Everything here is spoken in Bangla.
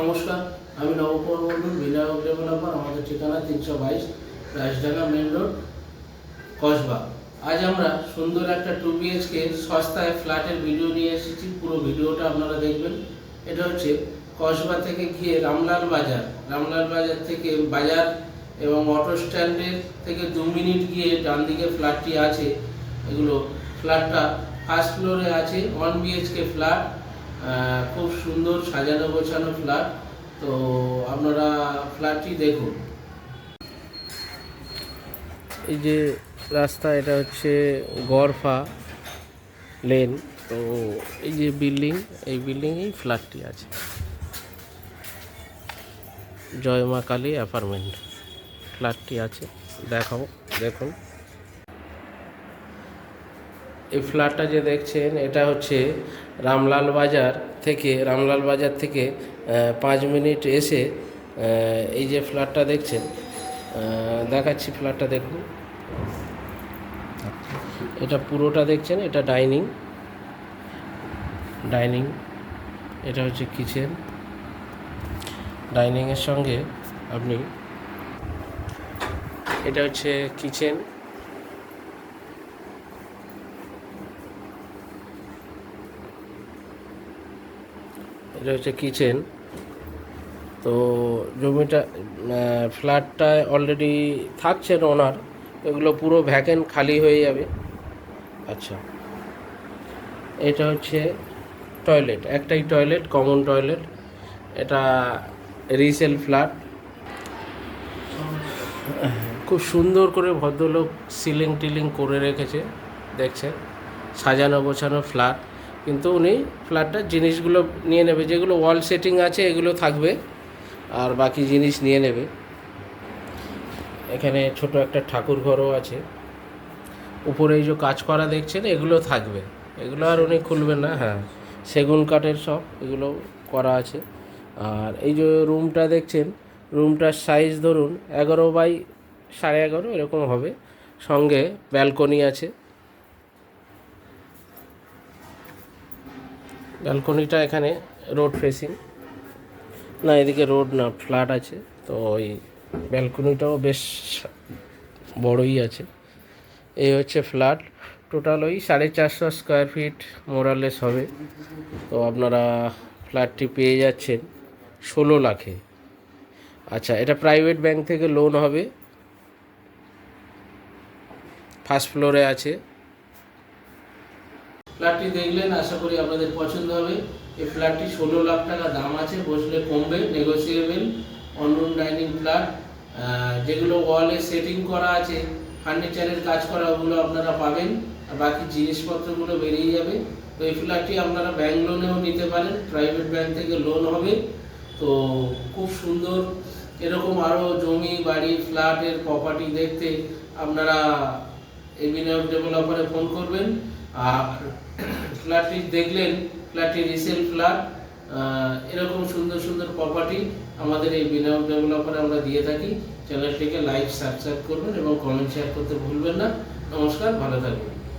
নমস্কার, আমি নবকুমার মন্ডল বিনায়ক ডেভেলপার আমাদের ঠিকানা তিনশো বাইশ রাজঢাকা মেন রোড, কসবা। আজ আমরা সুন্দর একটা টু বিএইচকে সস্তায় ফ্ল্যাটের ভিডিও নিয়ে এসেছি, পুরো ভিডিওটা আপনারা দেখবেন। এটা হচ্ছে কসবা থেকে গিয়ে রামলাল বাজার। রামলাল বাজার থেকে বাজার এবং অটো স্ট্যান্ডের থেকে দু মিনিট গিয়ে ডান দিকে ফ্ল্যাটটি আছে। এগুলো ফ্ল্যাটটা ফার্স্ট ফ্লোরে আছে ওয়ান বিএইচকে ফ্ল্যাট খুব সুন্দর সাজানো গোছানো ফ্ল্যাট তো আপনারা ফ্ল্যাটটি দেখুন। এই যে রাস্তা, এটা হচ্ছে গড়ফা লেন তো এই যে বিল্ডিং এই বিল্ডিংয়েই ফ্ল্যাটটি আছে। জয়মা কালী অ্যাপার্টমেন্ট ফ্ল্যাটটি আছে। দেখাও দেখুন। এই ফ্ল্যাটটা যে দেখছেন, এটা হচ্ছে রামলাল বাজার থেকে, রামলাল বাজার থেকে পাঁচ মিনিট এসে এই যে ফ্ল্যাটটা দেখছেন দেখাচ্ছি ফ্ল্যাটটা দেখুন। এটা পুরোটা দেখছেন, এটা ডাইনিং। ডাইনিং, এটা হচ্ছে কিচেন। ডাইনিংয়ের সঙ্গে আপনি, এটা হচ্ছে কিচেন। এটা হচ্ছে কিচেন। তো জমিটা ফ্ল্যাটটায় অলরেডি থাকছেন ওনার। এগুলো পুরো ভ্যাকেন্ট খালি হয়ে যাবে। আচ্ছা। এটা হচ্ছে টয়লেট একটাই টয়লেট কমন টয়লেট এটা রিসেল ফ্ল্যাট খুব সুন্দর করে ভদ্রলোক সিলিং টিলিং করে রেখেছে, দেখছেন? সাজানো গোছানো ফ্ল্যাট কিন্তু উনি ফ্ল্যাটটার জিনিসগুলো নিয়ে নেবে, যেগুলো ওয়াল সেটিং আছে এগুলো থাকবে আর বাকি জিনিস নিয়ে নেবে। এখানে ছোট একটা ঠাকুর ঘরও আছে। উপরে এই যে কাজ করা দেখছেন, এগুলো থাকবে। এগুলো আর উনি খুলবেন না হ্যাঁ। সেগুন কাঠের সব এগুলো করা আছে। আর এই যে রুমটা দেখছেন রুমটার সাইজ ধরুন এগারো বাই সাড়ে এগারো, এরকম হবে। সঙ্গে ব্যালকনি আছে। ব্যালকনিটা এখানে রোড ফেসিং। না, এদিকে রোড না, ফ্ল্যাট আছে। তো ওই ব্যালকনিটাও বেশ বড়ই আছে। এই হচ্ছে ফ্ল্যাট। টোটাল ওই সাড়ে চারশো স্কোয়ার ফিট মোরালেস হবে। তো আপনারা ফ্ল্যাটটি পেয়ে যাচ্ছেন ষোলো লাখে। আচ্ছা এটা প্রাইভেট ব্যাংক থেকে লোন হবে। ফার্স্ট ফ্লোরে আছে। ফ্ল্যাটটি দেখলেন, আশা করি আপনাদের পছন্দ হবে। এই ফ্ল্যাটটি ষোলো লাখ টাকা দাম আছে, বসলে কমবে নেগোসিয়েবল অনরুম ডাইনিং ফ্ল্যাট যেগুলো ওয়ালে সেটিং করা আছে ফার্নিচারের কাজ করা, ওগুলো আপনারা পাবেন। আর বাকি জিনিসপত্রগুলো বেরিয়ে যাবে। তো এই ফ্ল্যাটটি আপনারা ব্যাংক লোনেও নিতে পারেন প্রাইভেট ব্যাংক থেকে লোন হবে। তো খুব সুন্দর, এরকম আরও জমি, বাড়ি ফ্ল্যাটের প্রপার্টি দেখতে আপনারা এই ডেভেলপারে ফোন করবেন। ফ্ল্যাটটি দেখলেন, ফ্ল্যাটটি রিসেল ফ্ল্যাট এরকম সুন্দর সুন্দর প্রপার্টি আমাদের এই বিনিয়োগ ডেভেলপারে আমরা দিয়ে থাকি। চ্যানেলটিকে লাইক সাবস্ক্রাইব করবেন এবং কমেন্ট শেয়ার করতে ভুলবেন না। নমস্কার, ভালো থাকবেন।